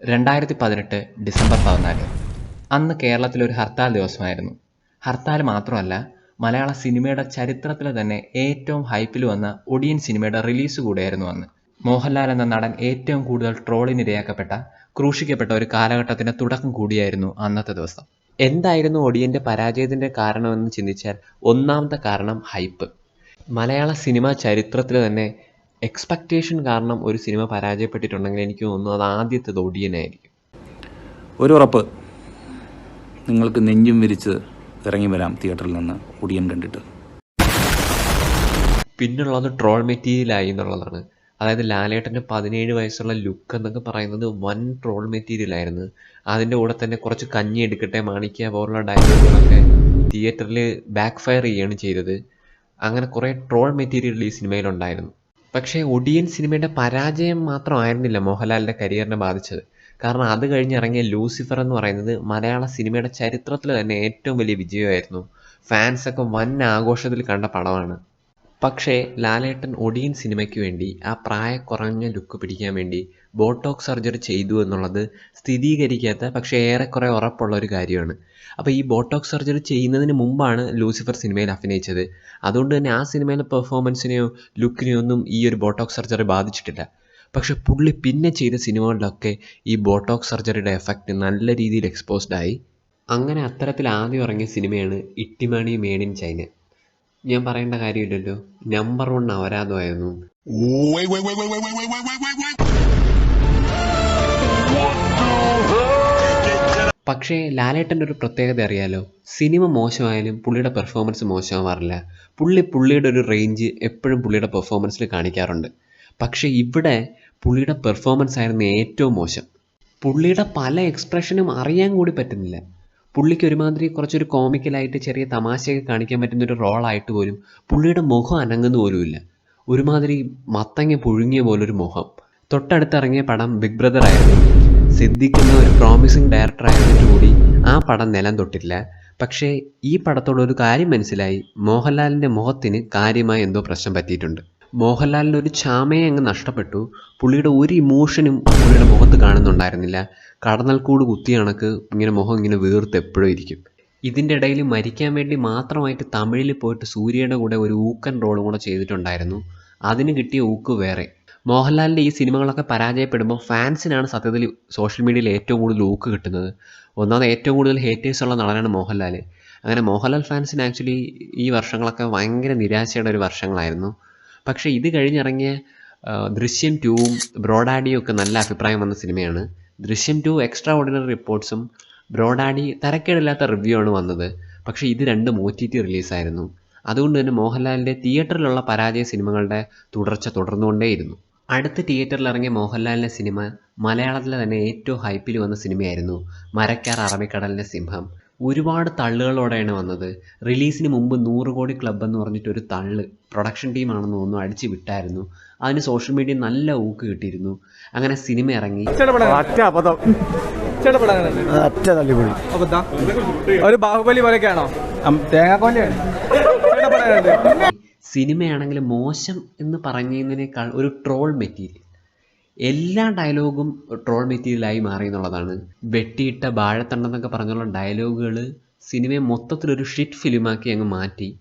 രണ്ടായിരത്തി പതിനെട്ട് ഡിസംബർ പതിനാല്. അന്ന് കേരളത്തിൽ ഒരു ഹർത്താൽ ദിവസമായിരുന്നു. ഹർത്താൽ മാത്രമല്ല മലയാള സിനിമയുടെ ചരിത്രത്തിലെ തന്നെ ഏറ്റവും ഹൈപ്പിൽ വന്ന ഒടിയൻ സിനിമയുടെ റിലീസ് കൂടെയായിരുന്നു അന്ന്. മോഹൻലാൽ എന്ന നടൻ ഏറ്റവും കൂടുതൽ ട്രോളിനിരയാക്കപ്പെട്ട ക്രൂശിക്കപ്പെട്ട ഒരു കാലഘട്ടത്തിന്റെ തുടക്കം കൂടിയായിരുന്നു അന്നത്തെ ദിവസം. എന്തായിരുന്നു ഒടിയന്റെ പരാജയത്തിന്റെ കാരണമെന്ന് ചിന്തിച്ചാൽ ഒന്നാമത്തെ കാരണം ഹൈപ്പ്. മലയാള സിനിമാ ചരിത്രത്തിൽ തന്നെ എക്സ്പെക്റ്റേഷൻ കാരണം ഒരു സിനിമ പരാജയപ്പെട്ടിട്ടുണ്ടെങ്കിൽ എനിക്ക് തോന്നുന്നു അത് ആദ്യത്തെ ഒടിയനായിരിക്കും ഒരു ഉറപ്പ്. നിങ്ങൾക്ക് നെഞ്ചും വിരിച്ച് ഇറങ്ങി വരാം തിയേറ്ററിൽ നിന്ന് ഒടിയൻ കണ്ടിട്ട്. പിന്നുള്ളത് ട്രോൾ മെറ്റീരിയലായി എന്നുള്ളതാണ്. അതായത് ലാലേട്ടന്റെ പതിനേഴ് വയസ്സുള്ള ലുക്ക് എന്നൊക്കെ പറയുന്നത് വൻ ട്രോൾ മെറ്റീരിയലായിരുന്നു. അതിന്റെ കൂടെ തന്നെ കുറച്ച് കഞ്ഞി എടുക്കട്ടെ മാണിക്ക പോലുള്ള ഡയലോഗുകളൊക്കെ തിയേറ്ററിൽ ബാക്ക് ഫയർ ചെയ്യുകയാണ് ചെയ്തത്. അങ്ങനെ കുറേ ട്രോൾ മെറ്റീരിയൽ ഈ സിനിമയിലുണ്ടായിരുന്നു. പക്ഷേ ഒടിയൻ സിനിമയുടെ പരാജയം മാത്രമായിരുന്നില്ല മോഹൻലാലിന്റെ കരിയറിനെ ബാധിച്ചത്. കാരണം അത് കഴിഞ്ഞിറങ്ങിയ ലൂസിഫർ എന്ന് പറയുന്നത് മലയാള സിനിമയുടെ ചരിത്രത്തിൽ തന്നെ ഏറ്റവും വലിയ വിജയമായിരുന്നു. ഫാൻസൊക്കെ വൻ ആഘോഷത്തിൽ കണ്ട പടമാണ്. പക്ഷേ ലാലേട്ടൻ ഒടിയൻ സിനിമയ്ക്ക് വേണ്ടി ആ പ്രായക്കുറഞ്ഞ ലുക്ക് പിടിക്കാൻ വേണ്ടി ബോട്ടോക്സ് സർജറി ചെയ്തു എന്നുള്ളത് സ്ഥിരീകരിക്കാത്ത പക്ഷേ ഏറെക്കുറെ ഉറപ്പുള്ള ഒരു കാര്യമാണ്. അപ്പോൾ ഈ ബോട്ടോക്സ് സർജറി ചെയ്യുന്നതിന് മുമ്പാണ് ലൂസിഫർ സിനിമയിൽ അഭിനയിച്ചത്. അതുകൊണ്ട് തന്നെ ആ സിനിമയിലെ പെർഫോമൻസിനെയോ ലുക്കിനെയോ ഒന്നും ഈ ഒരു ബോട്ടോക്സ് സർജറി ബാധിച്ചിട്ടില്ല. പക്ഷേ പുള്ളി പിന്നെ ചെയ്ത സിനിമകളിലൊക്കെ ഈ ബോട്ടോക്സ് സർജറിയുടെ എഫക്റ്റ് നല്ല രീതിയിൽ എക്സ്പോസ്ഡ് ആയി. അങ്ങനെ അത്തരത്തിൽ ആദ്യം ഇറങ്ങിയ സിനിമയാണ് ഇട്ടിമണി മേഡ് ഇൻ ചൈന. ഞാൻ പറയേണ്ട കാര്യമില്ലല്ലോ. നമ്പർ വൺ അപരാധമായിരുന്നു പക്ഷേ ലാലേട്ടന്റെ ഒരു പ്രത്യേകത അറിയാലോ? സിനിമ മോശമായാലും പുള്ളിയുടെ പെർഫോമൻസ് മോശമാവാറില്ല. പുള്ളി പുള്ളിയുടെ ഒരു റേഞ്ച് എപ്പോഴും പുള്ളിയുടെ പെർഫോമൻസിൽ കാണിക്കാറുണ്ട്. പക്ഷേ ഇവിടെ പുള്ളിയുടെ പെർഫോമൻസ് ആയിരുന്നു ഏറ്റവും മോശം. പുള്ളിയുടെ പല എക്സ്പ്രഷനും അറിയാൻ കൂടി പറ്റുന്നില്ല. പുള്ളിക്ക് ഒരുമാതിരി കുറച്ചൊരു കോമിക്കലായിട്ട് ചെറിയ തമാശയൊക്കെ കാണിക്കാൻ പറ്റുന്ന ഒരു റോളായിട്ട് പോലും പുള്ളിയുടെ മുഖം അനങ്ങുന്ന പോലുമില്ല. ഒരുമാതിരി മത്തങ്ങ പുഴുങ്ങിയ പോലൊരു മുഖം. തൊട്ടടുത്തിറങ്ങിയ പടം ബിഗ് ബ്രദർ ആയിരുന്നു. സിദ്ധിക്കുന്ന ഒരു പ്രോമിസിങ് ഡയറക്ടർ ആയതിനു കൂടി ആ പടം നിലം തൊട്ടില്ല. പക്ഷേ ഈ പടത്തോടൊരു കാര്യം മനസ്സിലായി. മോഹൻലാലിന്റെ മുഖത്തിന് കാര്യമായി എന്തോ പ്രശ്നം പറ്റിയിട്ടുണ്ട്. മോഹൻലാലിന്റെ ഒരു ചാമയെ അങ്ങ് നഷ്ടപ്പെട്ടു. പുള്ളിയുടെ ഒരു ഇമോഷനും പുള്ളിയുടെ മുഖത്ത് കാണുന്നുണ്ടായിരുന്നില്ല. കടന്നൽ കൂട് കുത്തിയ കണക്ക് ഇങ്ങനെ മുഖം ഇങ്ങനെ വീർത്ത് എപ്പോഴും ഇരിക്കും. ഇതിന്റെ ഇടയിൽ മരിക്കാൻ വേണ്ടി മാത്രമായിട്ട് തമിഴിൽ പോയിട്ട് സൂര്യയുടെ കൂടെ ഒരു ഊക്കൻ റോളും കൂടെ ചെയ്തിട്ടുണ്ടായിരുന്നു. അതിന് കിട്ടിയ ഊക്ക് വേറെ. മോഹൻലാലിന്റെ ഈ സിനിമകളൊക്കെ പരാജയപ്പെടുമ്പോൾ ഫാൻസിനാണ് സത്യത്തിൽ സോഷ്യൽ മീഡിയയിൽ ഏറ്റവും കൂടുതൽ ഊക്ക് കിട്ടുന്നത്. ഒന്നാമത് ഏറ്റവും കൂടുതൽ ഹേറ്റേഴ്സ് ഉള്ള നടനാണ് മോഹൻലാൽ അങ്ങനെ മോഹൻലാൽ ഫാൻസിന് ആക്ച്വലി ഈ വർഷങ്ങളൊക്കെ ഭയങ്കര നിരാശയുടെ ഒരു വർഷങ്ങളായിരുന്നു. പക്ഷേ ഇത് കഴിഞ്ഞിറങ്ങിയ ദൃശ്യം ടൂവും ബ്രോഡാഡിയും ഒക്കെ നല്ല അഭിപ്രായം വന്ന സിനിമയാണ്. ദൃശ്യം ടു എക്സ്ട്രാ ഓർഡിനറി റിപ്പോർട്ട്സും ബ്രോഡാഡി തരക്കേടില്ലാത്ത റിവ്യൂ ആണ് വന്നത്. പക്ഷേ ഇത് രണ്ടും ഒ ടി ടി റിലീസായിരുന്നു. അതുകൊണ്ട് തന്നെ മോഹൻലാലിന്റെ തിയേറ്ററിലുള്ള പരാജയ സിനിമകളുടെ തുടർച്ച തുടർന്നുകൊണ്ടേയിരുന്നു. അടുത്ത തിയേറ്ററിൽ ഇറങ്ങിയ മോഹൻലാലിന്റെ സിനിമ മലയാളത്തിലെ തന്നെ ഏറ്റവും ഹൈപ്പിൽ വന്ന സിനിമയായിരുന്നു മരക്കാർ അറബിക്കടലിന്റെ സിംഹം. ഒരുപാട് തള്ളുകളോടെയാണ് വന്നത്. റിലീസിന് മുമ്പ് നൂറ് കോടി ക്ലബ് എന്ന് പറഞ്ഞിട്ട് ഒരു തള്ള് പ്രൊഡക്ഷൻ ടീമാണെന്ന് തോന്നുന്നു അടിച്ച് വിട്ടായിരുന്നു. അതിന് സോഷ്യൽ മീഡിയ നല്ല ഊക്ക് കിട്ടിയിരുന്നു. അങ്ങനെ സിനിമ ഇറങ്ങി. ഒരു ബാഹുബലി പോലെയൊക്കെയാണോ? സിനിമയാണെങ്കിൽ മോശം എന്ന് പറയുന്നതിനേക്കാൾ ഒരു ട്രോൾ മെറ്റീരിയൽ. എല്ലാ ഡയലോഗും ട്രോൾ മെറ്റീരിയലായി മാറി എന്നുള്ളതാണ്. വെട്ടിയിട്ട ബാഴത്തണ്ടെന്നൊക്കെ പറഞ്ഞുള്ള ഡയലോഗുകൾ സിനിമയെ മൊത്തത്തിലൊരു ഷിറ്റ് ഫിലിമാക്കി അങ്ങ് മാറ്റി.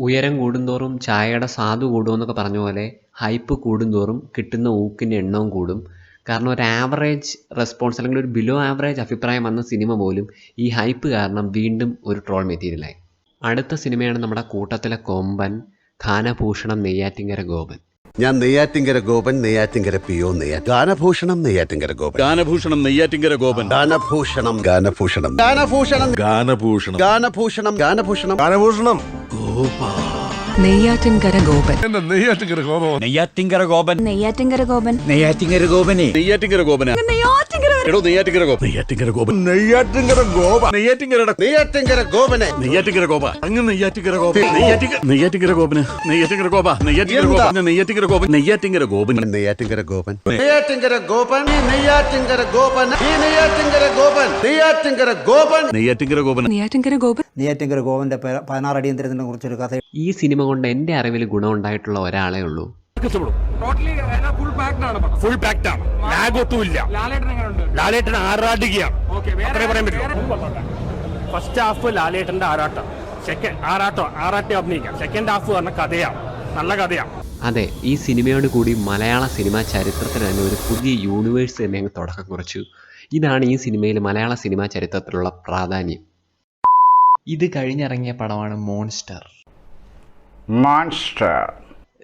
ഉയരം കൂടുന്തോറും ചായയുടെ സാധു കൂടുമെന്നൊക്കെ പറഞ്ഞ പോലെ ഹൈപ്പ് കൂടുന്തോറും കിട്ടുന്ന ഊക്കിന്റെ എണ്ണവും കൂടും. കാരണം ഒരു ആവറേജ് റെസ്പോൺസ് അല്ലെങ്കിൽ ഒരു ബിലോ ആവറേജ് അഭിപ്രായം വന്ന സിനിമ പോലും ഈ ഹൈപ്പ് കാരണം വീണ്ടും ഒരു ട്രോൾ മെറ്റീരിയലായി. അടുത്ത സിനിമയാണ് നമ്മുടെ കൂട്ടത്തിലെ കൊമ്പൻ ഖാനഭൂഷണം നെയ്യാറ്റിങ്കര ഗോപൻ. ഞാൻ നെയ്യാറ്റിങ്കര ഗോപൻ നെയ്യാറ്റിങ്കര പി ഒ നെയ്യാ ഗാനഭൂഷണം നെയ്യാറ്റിങ്കര ഗോപൻ. ഗാനഭൂഷണം നെയ്യാറ്റിങ്കര ഗോപൻ. ഗാനഭൂഷണം ഗാനഭൂഷണം. ഗാനഭൂഷണം. ഗാനഭൂഷണം. ഗാനഭൂഷണം ഗാനഭൂഷണം. ഗാനഭൂഷണം. നെയ്യാറ്റിൻകര ഗോപൻ. നെയ്യാറ്റിങ്കര ഗോപൻ നെയ്യാറ്റിങ്കര ഗോപൻ. നെയ്യാറ്റിങ്കര ഗോപൻ. നെയ്യാറ്റിങ്കര ഗോപനെ. നെയ്യാറ്റിങ്കര ഗോപന. എടോ നെയ്യാറ്റിങ്കര ഗോപൻ നെയ്യാറ്റിങ്കര ഗോപൻ നെയ്യാറ്റിങ്കര ഗോപ നെയ്യാറ്റിങ്കര നെയ്യാറ്റിങ്കര ഗോപനെ നെയ്യാറ്റിങ്കര ഗോപ അങ്ങ് നെയ്യാറ്റിങ്കര ഗോപ നെയ്യാറ്റിങ്കര നെയ്യാറ്റിങ്കര ഗോപന് നെയ്യാറ്റിങ്കര ഗോപ നെയ്യാറ്റിങ്കര ഗോപ നെയ്യാറ്റിങ്കര ഗോപൻ നെയ്യാറ്റിങ്കര ഗോപൻ നെയ്യാറ്റിങ്കര ഗോപൻ നെയ്യാറ്റിങ്കര ഗോപൻ ഈ നെയ്യാറ്റിങ്കര ഗോപൻ നെയ്യാറ്റിങ്കര ഗോപൻ നെയ്യാറ്റിങ്കര ഗോപൻ നെയ്യാറ്റിങ്കര ഗോപൻ ഗോപൻ നെയ്യാറ്റിങ്കര ഗോവന്റെ പതിനാറ് അടിയന്തരത്തിനെ കുറിച്ചൊരു കഥ. ഈ സിനിമ കൊണ്ട് എന്റെ അറിവിൽ ഗുണമുണ്ടായിട്ടുള്ള ഒരാളേ ഉള്ളൂ. ഇഷ്ടപ്പെടും ടോട്ടലി ഫുൾ പാക്ഡ് ആണ് ഫുൾ പാക്ഡ് ആണ്. ലാഗ് ഒട്ടും ഇല്ല ലാലേട്ടൻ ആറാടുകയാണ് ഓക്കെ അത്രേ പറയാൻ പറ്റുള്ളൂ. ഫസ്റ്റ് ഹാഫ് ലാലേട്ടന്റെ ആറാട്ടം സെക്കൻഡ് ആറാട്ടം ആറാട്ടം അഭിനയിക്കാം. സെക്കൻഡ് ഹാഫ് പറഞ്ഞ കഥയാണ്. നല്ല കഥയാണ്. അതെ ഈ സിനിമയോട് കൂടി മലയാള സിനിമാ ചരിത്രത്തിന് തന്നെ ഒരു പുതിയ യൂണിവേഴ്സ് തന്നെ അങ്ങ് തുടക്കം കുറിച്ചു. ഇതാണ് ഈ സിനിമയിൽ മലയാള സിനിമാ ചരിത്രത്തിലുള്ള പ്രാധാന്യം. ഇത് കഴിഞ്ഞിറങ്ങിയ പടമാണ് മോൺസ്റ്റർ മോൺസ്റ്റർ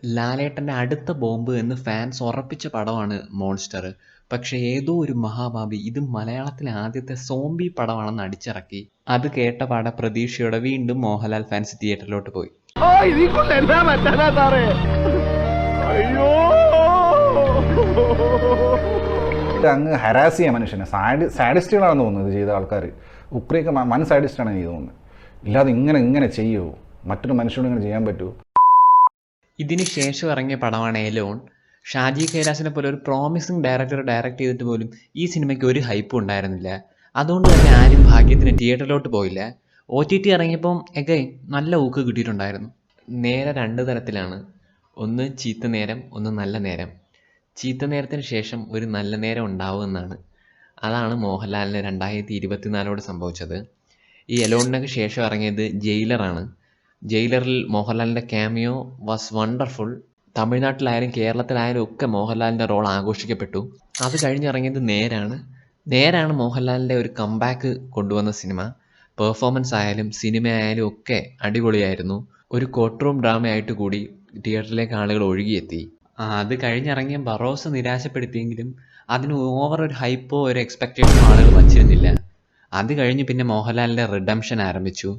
ലാലേട്ടന്റെ അടുത്ത ബോംബ് എന്ന് ഫാൻസ് ഉറപ്പിച്ച പടമാണ് മോൺസ്റ്റർ പക്ഷേ ഏതോ ഒരു മഹാഭാവി ഇത് മലയാളത്തിലെ ആദ്യത്തെ സോംബി പടമാണെന്ന് അടിച്ചിറക്കി. അത് കേട്ട പാട പ്രതീക്ഷയോടെ വീണ്ടും മോഹൻലാൽ ഫാൻസ് തിയേറ്ററിലോട്ട് പോയി. അങ്ങ് ഹരാസ് ചെയ്യാൻ മനുഷ്യനെ. സാഡ് സാഡിസ്റ്റുകളാണെന്ന് തോന്നുന്നു ഇത് ചെയ്ത ആൾക്കാർ ഉക്രയൊക്കെ മൻ സാഡിസ്റ്റാണ് എനിക്ക് തോന്നുന്നത് ഇല്ലാതെ ഇങ്ങനെ ഇങ്ങനെ ചെയ്യുമോ മറ്റൊരു മനുഷ്യനോട് ഇങ്ങനെ ചെയ്യാൻ പറ്റുമോ ഇതിന് ശേഷം ഇറങ്ങിയ പടമാണ് എലോൺ ഷാജി കൈലാസിനെ പോലെ ഒരു പ്രോമിസിങ് ഡയറക്ടർ ഡയറക്റ്റ് ചെയ്തിട്ട് പോലും ഈ സിനിമയ്ക്ക് ഒരു ഹൈപ്പും ഉണ്ടായിരുന്നില്ല. അതുകൊണ്ട് തന്നെ ആരും ഭാഗ്യത്തിന് തിയേറ്ററിലോട്ട് പോയില്ല. ഒ ടി ടി ഇറങ്ങിയപ്പം എഗൈ നല്ല ഊക്ക് കിട്ടിയിട്ടുണ്ടായിരുന്നു. നേരെ രണ്ട് തരത്തിലാണ്. ഒന്ന് ചീത്ത നേരം ഒന്ന് നല്ല നേരം. ചീത്ത നേരത്തിന് ശേഷം ഒരു നല്ല നേരം ഉണ്ടാവുമെന്നാണ് അതാണ് മോഹൻലാലിന് രണ്ടായിരത്തി ഇരുപത്തിനാലോട് സംഭവിച്ചത്. ഈ എലോണിനൊക്കെ ശേഷം ഇറങ്ങിയത് ജയിലറാണ്. ജയിലറിൽ മോഹൻലാലിന്റെ ക്യാമിയോ വാസ് വണ്ടർഫുൾ തമിഴ്നാട്ടിലായാലും കേരളത്തിലായാലും ഒക്കെ മോഹൻലാലിന്റെ റോൾ ആഘോഷിക്കപ്പെട്ടു. അത് കഴിഞ്ഞിറങ്ങിയത് നേരാണ്. നേരാണ് മോഹൻലാലിന്റെ ഒരു കംബാക്ക് കൊണ്ടുവന്ന സിനിമ പെർഫോമൻസ് ആയാലും സിനിമ ആയാലും ഒക്കെ അടിപൊളിയായിരുന്നു. ഒരു കോർട്ട് റൂം ഡ്രാമയായിട്ട് കൂടി തിയേറ്ററിലേക്ക് ആളുകൾ ഒഴുകിയെത്തി. അത് കഴിഞ്ഞിറങ്ങിയ ബറോസ് നിരാശപ്പെടുത്തിയെങ്കിലും അതിന് ഓവർ ഒരു ഹൈപ്പോ ഒരു എക്സ്പെക്റ്റേഷനോ ആളുകൾ വച്ചിരുന്നില്ല. അത് കഴിഞ്ഞ് പിന്നെ മോഹൻലാലിന്റെ റിഡംഷൻ ആരംഭിച്ചു.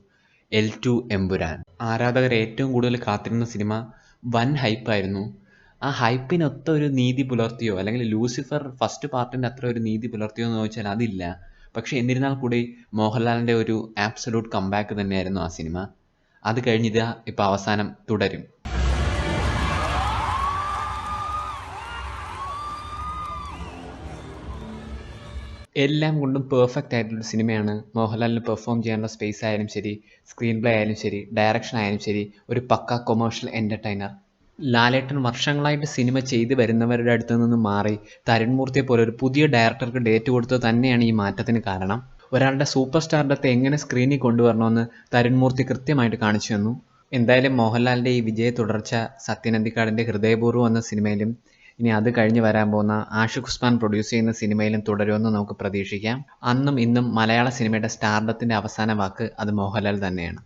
L two Empuraan. ആരാധകർ ഏറ്റവും കൂടുതൽ കാത്തിരുന്ന സിനിമ വൻ ഹൈപ്പായിരുന്നു ആ ഹൈപ്പിനൊത്ത ഒരു നീതി പുലർത്തിയോ അല്ലെങ്കിൽ ലൂസിഫർ ഫസ്റ്റ് പാർട്ടിന്റെ അത്ര ഒരു നീതി പുലർത്തിയോ എന്ന് ചോദിച്ചാൽ അതില്ല. പക്ഷേ എന്നിരുന്നാൽ കൂടി മോഹൻലാലിന്റെ ഒരു ആബ്സലൂട്ട് കംബാക്ക് തന്നെയായിരുന്നു ആ സിനിമ. അത് കഴിഞ്ഞിതാ ഇപ്പോൾ അവസാനം തുടരും. എല്ലാം കൊണ്ടും പെർഫെക്റ്റ് ആയിട്ടുള്ള സിനിമയാണ് മോഹൻലാലിന് പെർഫോം ചെയ്യാനുള്ള സ്പേസ് ആയാലും ശരി സ്ക്രീൻ പ്ലേ ആയാലും ശരി ഡയറക്ഷൻ ആയാലും ശരി ഒരു പക്ക കൊമേഴ്ഷ്യൽ എന്റർടൈനർ ലാലേട്ടൻ വർഷങ്ങളായിട്ട് സിനിമ ചെയ്തു വരുന്നവരുടെ അടുത്ത് നിന്ന് മാറി തരുൺമൂർത്തിയെ പോലെ ഒരു പുതിയ ഡയറക്ടർക്ക് ഡേറ്റ് കൊടുത്തത് തന്നെയാണ് ഈ മാറ്റത്തിന് കാരണം. ഒരാളുടെ സൂപ്പർ സ്റ്റാറിന്റെ എങ്ങനെ സ്ക്രീനിൽ കൊണ്ടുവരണമെന്ന് തരുൺമൂർത്തി കൃത്യമായിട്ട് കാണിച്ചു തന്നു. എന്തായാലും മോഹൻലാലിന്റെ ഈ വിജയ തുടർച്ച സത്യനന്ദിക്കാടിന്റെ ഹൃദയപൂർവം എന്ന സിനിമയിലും ഇനി അത് കഴിഞ്ഞ് വരാൻ പോകുന്ന ആഷിഖ് ഉസ്മാൻ പ്രൊഡ്യൂസ് ചെയ്യുന്ന സിനിമയിലും തുടരുമെന്ന് നമുക്ക് പ്രതീക്ഷിക്കാം. അന്നും ഇന്നും മലയാള സിനിമയുടെ സ്റ്റാർഡത്തിന്റെ അവസാന വാക്ക് അത് മോഹൻലാൽ തന്നെയാണ്.